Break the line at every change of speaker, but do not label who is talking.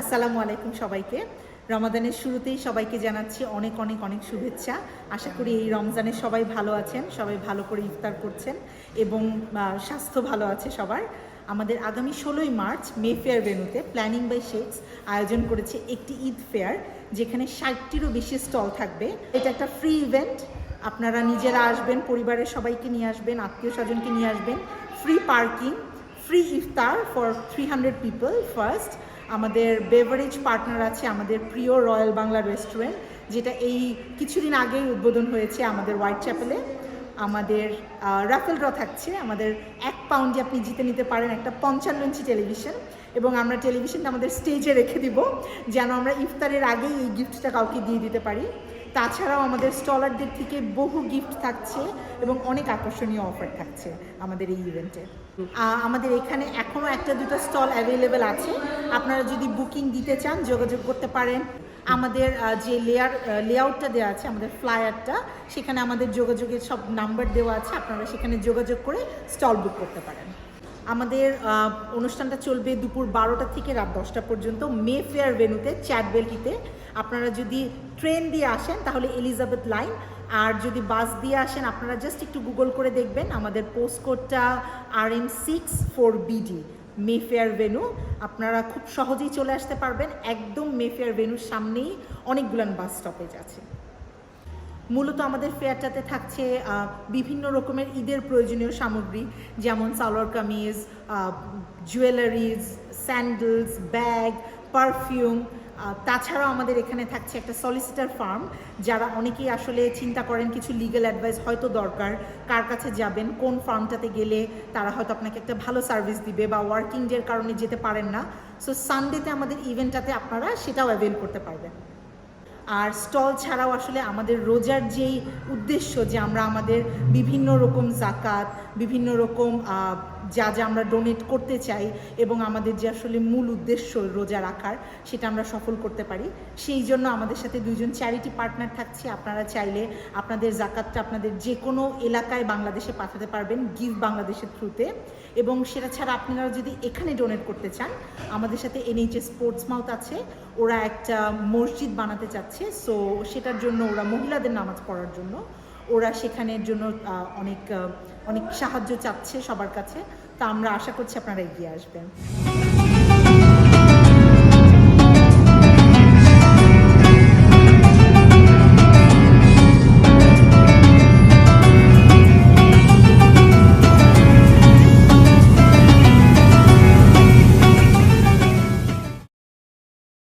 আসসালামু আলাইকুম সবাইকে। রমাদানের শুরুতেই সবাইকে জানাচ্ছি অনেক অনেক অনেক শুভেচ্ছা। আশা করি এই রমজানে সবাই ভালো আছেন, সবাই ভালো করে ইফতার করছেন এবং স্বাস্থ্য ভালো আছে সবার। আমাদের আগামী ষোলোই মার্চ মে ফেয়ার ভেনুতে প্ল্যানিং বাই শেখস আয়োজন করেছে একটি ঈদ ফেয়ার, যেখানে ষাটটিরও বেশি স্টল থাকবে। এটা একটা ফ্রি ইভেন্ট। আপনারা নিজেরা আসবেন, পরিবারের সবাইকে নিয়ে আসবেন, আত্মীয় স্বজনকে নিয়ে আসবেন। Free parking, free iftar for three hundred people first. আমাদের বেভারেজ পার্টনার আছে আমাদের প্রিয় রয়্যাল বাংলা রেস্টুরেন্ট যেটা এই কিছুদিন আগেই উদ্বোধন হয়েছে আমাদের হোয়াইট চ্যাপেলে আমাদের রাফেল ড্র থাকছে। আমাদের এক পাউন্ডে আপনি জিতে নিতে পারেন একটা পঞ্চান্ন ইঞ্চি টেলিভিশন এবং আমরা টেলিভিশনটা আমাদের স্টেজে রেখে দিব, যেন আমরা ইফতারের আগেই এই গিফটটা কাউকে দিয়ে দিতে পারি। তাছাড়াও আমাদের স্টলারদের থেকে বহু গিফট থাকছে এবং অনেক আকর্ষণীয় অফার থাকছে আমাদের এই ইভেন্টে আমাদের এখানে এখনও একটা দুটো স্টল অ্যাভেলেবেল আছে। আপনারা যদি বুকিং দিতে চান, যোগাযোগ করতে পারেন। আমাদের যে লেয়ার লেআউটটা দেওয়া আছে, আমাদের ফ্লায়ারটা সেখানে আমাদের যোগাযোগের সব নাম্বার দেওয়া আছে। আপনারা সেখানে যোগাযোগ করে স্টল বুক করতে পারেন। আমাদের অনুষ্ঠানটা চলবে দুপুর বারোটা থেকে রাত দশটা পর্যন্ত। মে ফেয়ার ভেনুতে, চ্যাটবেলটিতে। আপনারা যদি ট্রেন দিয়ে আসেন, তাহলে এলিজাবেথ লাইন। আর যদি বাস দিয়ে আসেন, আপনারা জাস্ট একটু গুগল করে দেখবেন আমাদের পোস্ট কোডটা আর M six four BD, May Fair venue. আপনারা খুব সহজেই চলে আসতে পারবেন। একদম মে ফেয়ার ভেনুর সামনেই অনেকগুলান বাস স্টপেজ আছে। মূলত আমাদের ফেয়ারটাতে থাকছে বিভিন্ন রকমের ঈদের প্রয়োজনীয় সামগ্রী, যেমন salwar kameez jewelleries sandals bag perfume তাছাড়াও আমাদের এখানে থাকছে একটা সলিসিটার ফার্ম যারা অনেকেই আসলে চিন্তা করেন কিছু লিগ্যাল অ্যাডভাইস হয়তো দরকার, কার কাছে যাবেন, কোন ফার্মটাতে গেলে তারা হয়তো আপনাকে একটা ভালো সার্ভিস দিবে বা ওয়ার্কিং ডের কারণে যেতে পারেন না। সো সানডেতে আমাদের ইভেন্টটাতে আপনারা সেটাও অ্যাভেল করতে পারবেন। আর স্টল ছাড়াও আসলে আমাদের রোজার যেই উদ্দেশ্য যে আমরা আমাদের বিভিন্ন রকম জাকাত, বিভিন্ন রকম যা যা আমরা ডোনেট করতে চাই এবং আমাদের যে আসলে মূল উদ্দেশ্য রোজা রাখার সেটা আমরা সফল করতে পারি। সেই জন্য আমাদের সাথে দুইজন চ্যারিটি পার্টনার থাকছে। আপনারা চাইলে আপনাদের জাকাতটা আপনাদের যে কোনো এলাকায় বাংলাদেশে পাঠাতে পারবেন গিভ বাংলাদেশের থ্রুতে এবং সেটা ছাড়া আপনারা যদি এখানে ডোনেট করতে চান, আমাদের সাথে এনএইচএস স্পোর্টস মাউথ আছে। ওরা একটা মসজিদ বানাতে চাচ্ছে। সো সেটার জন্য ওরা মহিলাদের নামাজ পড়ার জন্য। ওরা সেখানের জন্য অনেক অনেক সাহায্য চাচ্ছে সবার কাছে। তা আমরা আশা করছি আপনারা এগিয়ে আসবেন।